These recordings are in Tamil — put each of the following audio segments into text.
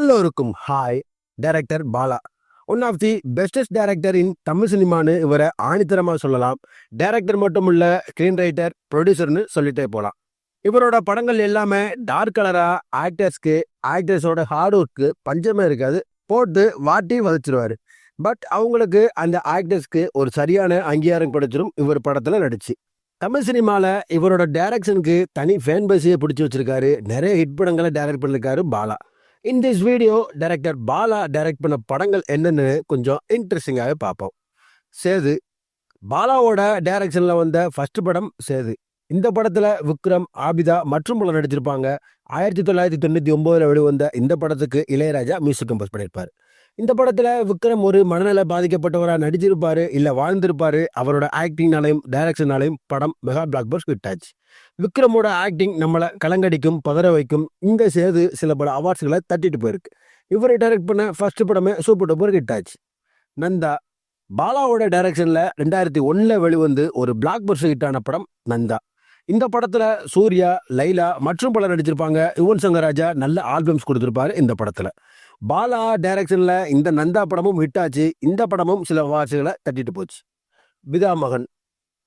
எல்லோருக்கும் hi director Bala. One of the bestest director in Tamil சினிமான்னு இவரை ஆணித்தரமாக சொல்லலாம். டைரக்டர் மட்டும் இல்ல ஸ்க்ரீன் ரைட்டர் ப்ரொடியூசர்னு சொல்லிட்டே போகலாம் இவரோட படங்கள் எல்லாமே டார்க் கலராக ஆக்டர்ஸ்க்கு ஆக்டர்ஸோட ஹார்ட் ஒர்க்கு பஞ்சமே இருக்காது. போட்டு வாட்டி வதச்சிருவாரு. பட் அவங்களுக்கு அந்த ஆக்டர்ஸ்க்கு ஒரு சரியான அங்கீகாரம் கிடைச்சிடும் இவர் படத்தில் நடிச்சு. தமிழ் சினிமாவில் இவரோட டைரக்ஷனுக்கு தனி ஃபேன் பேஸையே பிடிச்சி வச்சிருக்காரு. நிறைய ஹிட் படங்களை டைரக்ட் பண்ணிருக்காரு Bala. In this video director Bala direct பண்ண படங்கள் என்னன்னு கொஞ்சம் இன்ட்ரெஸ்டிங்காகவே பார்ப்போம். சேது பாலாவோட டைரக்ஷனில் வந்த ஃபர்ஸ்ட் படம் சேது. இந்த படத்தில் விக்ரம் ஆபிதா மற்றும் பலர் நடிச்சிருப்பாங்க. ஆயிரத்தி தொள்ளாயிரத்தி தொண்ணூற்றி ஒம்போதில் வெளிவந்த இந்த படத்துக்கு இளையராஜா மியூசிக் கம்போஸ் பண்ணியிருப்பார். இந்த படத்தில் விக்ரம் ஒரு மனநல பாதிக்கப்பட்டவராக நடிச்சிருப்பார் இல்லை வாழ்ந்திருப்பார். அவரோட ஆக்டிங்னாலையும் டைரக்ஷனாலையும் படம் மெகா பிளாக் பஸ் ஹிட் விக்ரமோட ஆக்டிங் நம்மளை கலங்கடிக்கும் பதற வைக்கும். இந்த சேது சில பல அவார்ட்ஸ்களை தட்டிட்டு போயிருக்கு. இவரை டைரக்ட் பண்ண ஃபர்ஸ்ட் படமே சூப்பர் டூப்பர் ஹிட்டாச்சு நந்தா பாலாவோட டைரக்ஷனில் ரெண்டாயிரத்தி ஒன்றில் வெளிவந்து ஒரு பிளாக் பஸ் ஹிட்டான படம் நந்தா. இந்த படத்தில் சூர்யா லைலா மற்றும் பலர் நடிச்சிருப்பாங்க. யுவன் சங்கர் ராஜா நல்ல ஆல்பம்ஸ் கொடுத்துருப்பாரு இந்த படத்தில். பாலா டைரக்ஷனில் இந்த நந்தா படமும் ஹிட் ஆச்சு. இந்த படமும் சில அவார்ட்ஸ்களை தட்டிட்டு போச்சு. பிதா மகன்.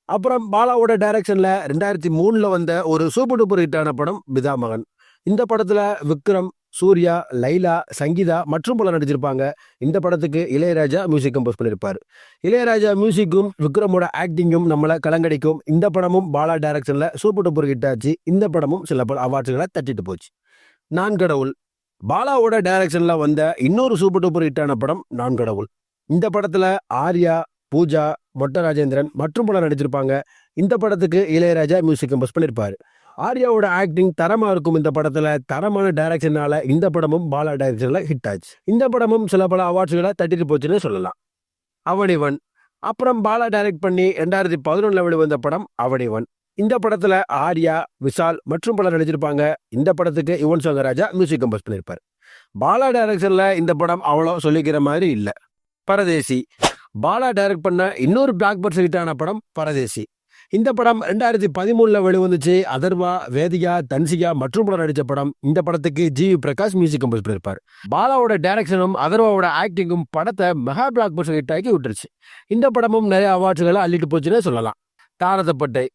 அப்புறம் பாலாவோட டைரக்ஷனில் ரெண்டாயிரத்தி மூணில் வந்த ஒரு சூப்பர் டூப்பர் ஹிட்டான படம் பிதா மகன். இந்த படத்தில் விக்ரம் சூர்யா லைலா சங்கீதா மற்றும் பல நடிச்சிருப்பாங்க. இந்த படத்துக்கு இளையராஜா மியூசிக் கம்போஸ் பண்ணியிருப்பார் இளையராஜா மியூசிக்கும் விக்ரமோட ஆக்டிங்கும் நம்மளை கலங்கடிக்கும். இந்த படமும் பாலா டைரக்ஷனில் சூப்பர் டூப்பர் ஹிட் ஆச்சு. இந்த படமும் சில பல அவார்ட்ஸ்களை தட்டிட்டு போச்சு. நான் கடவுள். பாலாவோட டைரக்ஷனில் வந்த இன்னொரு சூப்பர் டூப்பர் ஹிட்டான படம் நான் கடவுள். இந்த படத்தில் ஆர்யா பூஜா மொட்டை ராஜேந்திரன் மற்றும் பலர் நடிச்சிருப்பாங்க. இந்த படத்துக்கு இளையராஜா மியூசிக் கம்போஸ் பண்ணியிருப்பாரு ஆர்யாவோட ஆக்டிங் தரமாக இருக்கும் இந்த படத்தில் தரமான டைரக்ஷனால் இந்த படமும் பாலா டைரக்ஷனில் ஹிட் ஆச்சு. இந்த படமும் சில பல அவார்ட்ஸ்களை தட்டிட்டு போச்சுன்னு சொல்லலாம். அவனிவன். அப்புறம் பாலா டைரக்ட் பண்ணி ரெண்டாயிரத்தி பதினொன்றில் வெளிவந்த படம் அவனிவன். இந்த படத்தில் ஆர்யா விஷால் மற்றும் பலர் நடிச்சிருப்பாங்க. இந்த படத்துக்கு யுவன் சங்கர் ராஜா மியூசிக் கம்போஸ் பண்ணியிருப்பார் பாலா டைரக்ஷனில் இந்த படம் அவ்வளோ சொல்லிக்கிற மாதிரி இல்லை. பரதேசி. பாலா டைரக்ட் பண்ண இன்னொரு பிளாக் பர்ஸ் ஹிட்டான படம் பரதேசி. இந்த படம் ரெண்டாயிரத்தி பதிமூணில் வெளிவந்துச்சு. அதர்வா வேதிகா தன்சிகா மற்றும் பலர் நடித்த படம். இந்த படத்துக்கு G we Prakash music compose பண்ணியிருப்பார் பாலாவோட டைரக்ஷனும் அதர்வாவோட ஆக்டிங்கும் படத்தை மெகா பிளாக் பர்ஸ் ஹிட் ஆக்கி விட்டுருச்சு. இந்த படமும் நிறைய அவார்ட்ஸ்களை அள்ளிட்டு போச்சுன்னே சொல்லலாம். தாரதப்பட்டை.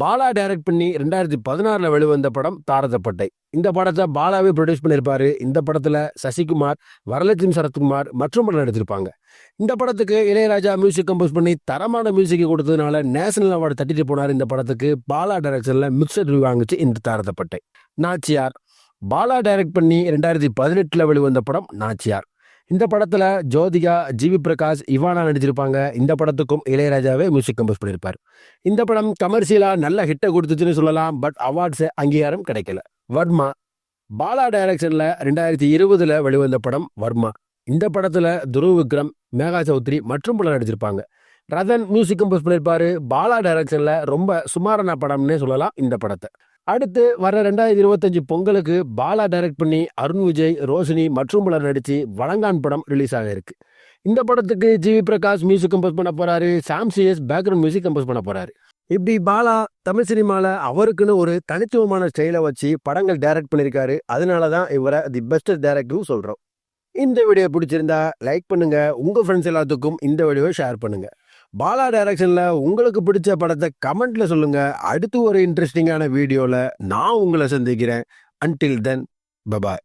பாலா டைரக்ட் பண்ணி ரெண்டாயிரத்தி பதினாறில் வெளிவந்த படம் தாரதப்பட்டை. இந்த படத்தை பாலாவே ப்ரொடியூஸ் பண்ணியிருப்பாரு. இந்த படத்தில் சசிகுமார் வரலட்சுமி சரத்குமார் மற்றும் படம் எடுத்திருப்பாங்க இந்த படத்துக்கு இளையராஜா மியூசிக் கம்போஸ் பண்ணி தரமான மியூசிக்கை கொடுத்ததுனால நேஷனல் அவார்டு தட்டிட்டு போனார் இந்த படத்துக்கு. பாலா டைரக்ஷனில் மிக்சர் ரிவ்யூ வாங்கிச்சு இந்த தாரதப்பட்டை. நாச்சியார். பாலா டைரக்ட் பண்ணி ரெண்டாயிரத்தி பதினெட்டில் வெளிவந்த படம் நாச்சியார். இந்த படத்தில் ஜோதிகா ஜிவி பிரகாஷ் இவானா நடிச்சிருப்பாங்க. இந்த படத்துக்கும் இளையராஜாவே மியூசிக் கம்போஸ் பண்ணியிருப்பார் இந்த படம் கமர்ஷியலாக நல்ல ஹிட்டை கொடுத்துச்சுன்னு சொல்லலாம். பட் அவார்ட்ஸ் அங்கீகாரம் கிடைக்கல. வர்மா பாலா டைரக்ஷனில் ரெண்டாயிரத்தி இருபதில் வெளிவந்த படம் வர்மா. இந்த படத்தில் துருவ் விக்ரம் மேகா சௌத்ரி மற்றும் பலர் நடிச்சிருப்பாங்க. ரதன் மியூசிக் கம்போஸ் பண்ணியிருப்பாரு பாலா டைரக்ஷனில் ரொம்ப சுமாரான படம்னே சொல்லலாம் இந்த படத்தை. அடுத்து வர ரெண்டாயிரத்தி இருபத்தஞ்சு பொங்கலுக்கு பாலா டைரக்ட் பண்ணி அருண் விஜய் ரோஷினி மற்றும் பலர் நடித்து வழங்கான் படம் ரிலீஸ் ஆக இருக்கு. இந்த படத்துக்கு ஜிவி பிரகாஷ் மியூசிக் கம்போஸ் பண்ண போறாரு. Sam CS background music compose பண்ண போறாரு. இப்படி பாலா தமிழ் சினிமாவில் அவருக்குன்னு ஒரு தனித்துவமான ஸ்டைலை வச்சு படங்கள் டைரக்ட் பண்ணியிருக்காரு அதனால தான் இவரை தி பெஸ்ட் டைரக்டரும் சொல்கிறோம் இந்த வீடியோ பிடிச்சிருந்தா லைக் பண்ணுங்கள் உங்கள் ஃப்ரெண்ட்ஸ் எல்லாத்துக்கும் இந்த வீடியோவை ஷேர் பண்ணுங்கள் பாலா டைரக்ஷனில் உங்களுக்கு பிடிச்ச படத்தை கமெண்ட்ல சொல்லுங்க. அடுத்து ஒரு இன்ட்ரெஸ்டிங்கான வீடியோவில் நான் உங்களை சந்திக்கிறேன். Until then bye bye